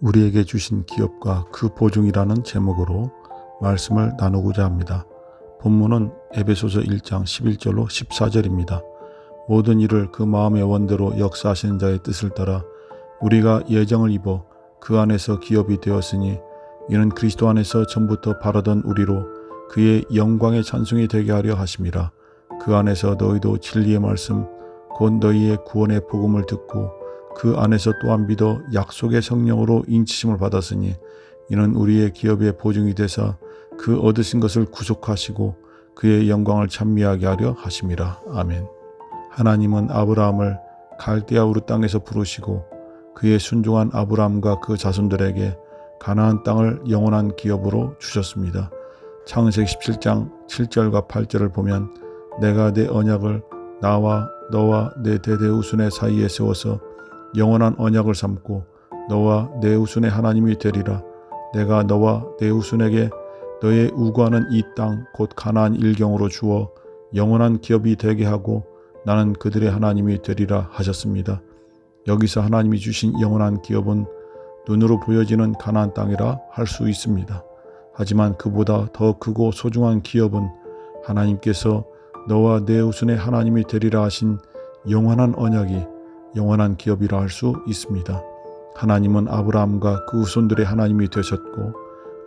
우리에게 주신 기업과 그 보증이라는 제목으로 말씀을 나누고자 합니다. 본문은 에베소서 1장 11절로 14절입니다. 모든 일을 그 마음의 원대로 역사하시는 자의 뜻을 따라 우리가 예정을 입어 그 안에서 기업이 되었으니 이는 그리스도 안에서 전부터 바라던 우리로 그의 영광의 찬송이 되게 하려 하심이라. 그 안에서 너희도 진리의 말씀 곧 너희의 구원의 복음을 듣고 그 안에서 또한 믿어 약속의 성령으로 인치심을 받았으니 이는 우리의 기업의 보증이 되사 그 얻으신 것을 구속하시고 그의 영광을 찬미하게 하려 하심이라. 아멘. 하나님은 아브라함을 갈대아 우르 땅에서 부르시고 그의 순종한 아브라함과 그 자손들에게 가나안 땅을 영원한 기업으로 주셨습니다. 창세기 17장 7절과 8절을 보면 내가 내 언약을 나와 너와 내 대대 우순의 사이에 세워서 영원한 언약을 삼고 너와 내 우순의 하나님이 되리라. 내가 너와 내 우순에게 너의 우구하는 이 땅 곧 가나안 일경으로 주어 영원한 기업이 되게 하고 나는 그들의 하나님이 되리라 하셨습니다. 여기서 하나님이 주신 영원한 기업은 눈으로 보여지는 가나안 땅이라 할 수 있습니다. 하지만 그보다 더 크고 소중한 기업은 하나님께서 너와 내 우순의 하나님이 되리라 하신 영원한 언약이 영원한 기업이라 할 수 있습니다. 하나님은 아브라함과 그 후손들의 하나님이 되셨고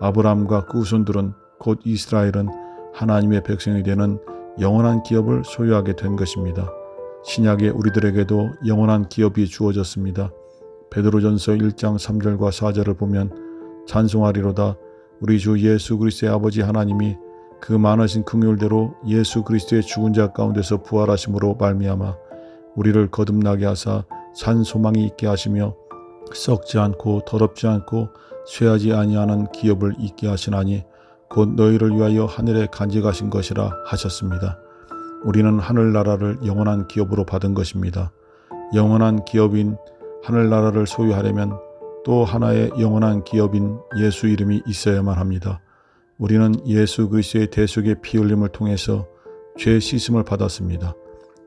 아브라함과 그 후손들은 곧 이스라엘은 하나님의 백성이 되는 영원한 기업을 소유하게 된 것입니다. 신약의 우리들에게도 영원한 기업이 주어졌습니다. 베드로전서 1장 3절과 4절을 보면 찬송하리로다 우리 주 예수 그리스도의 아버지 하나님이 그 많으신 긍휼대로 예수 그리스도의 죽은 자 가운데서 부활하심으로 말미암아 우리를 거듭나게 하사 산 소망이 있게 하시며 썩지 않고 더럽지 않고 쇠하지 아니하는 기업을 있게 하시나니 곧 너희를 위하여 하늘에 간직하신 것이라 하셨습니다. 우리는 하늘나라를 영원한 기업으로 받은 것입니다. 영원한 기업인 하늘나라를 소유하려면 또 하나의 영원한 기업인 예수 이름이 있어야만 합니다. 우리는 예수 그리스도의 대속의 피 흘림을 통해서 죄 씻음을 받았습니다.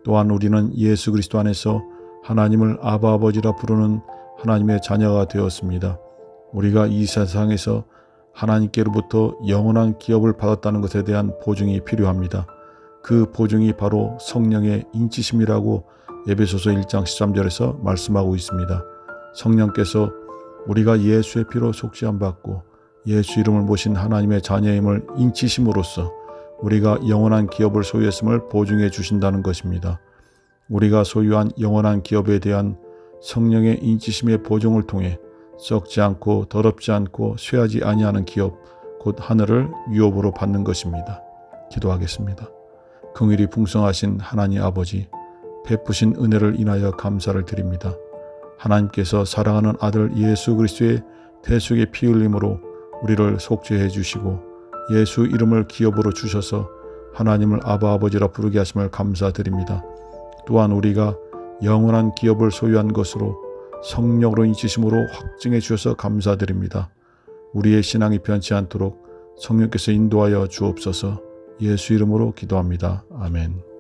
또한 우리는 예수 그리스도 안에서 하나님을 아바 아버지라 부르는 하나님의 자녀가 되었습니다. 우리가 이 세상에서 하나님께로부터 영원한 기업을 받았다는 것에 대한 보증이 필요합니다. 그 보증이 바로 성령의 인치심이라고 예배소서 1장 13절에서 말씀하고 있습니다. 성령께서 우리가 예수의 피로 속죄함 받고 예수 이름을 모신 하나님의 자녀임을 인치심으로써 우리가 영원한 기업을 소유했음을 보증해 주신다는 것입니다. 우리가 소유한 영원한 기업에 대한 성령의 인치심의 보증을 통해 썩지 않고 더럽지 않고 쇠하지 아니하는 기업 곧 하늘을 유업으로 받는 것입니다. 기도하겠습니다. 긍휼이 풍성하신 하나님 아버지 베푸신 은혜를 인하여 감사를 드립니다. 하나님께서 사랑하는 아들 예수 그리스도의 대속의 피 흘림으로 우리를 속죄해 주시고 예수 이름을 기업으로 주셔서 하나님을 아바 아버지라 부르게 하심을 감사드립니다. 또한 우리가 영원한 기업을 소유한 것으로 성령으로 인치심으로 확증해 주셔서 감사드립니다. 우리의 신앙이 변치 않도록 성령께서 인도하여 주옵소서 예수 이름으로 기도합니다. 아멘.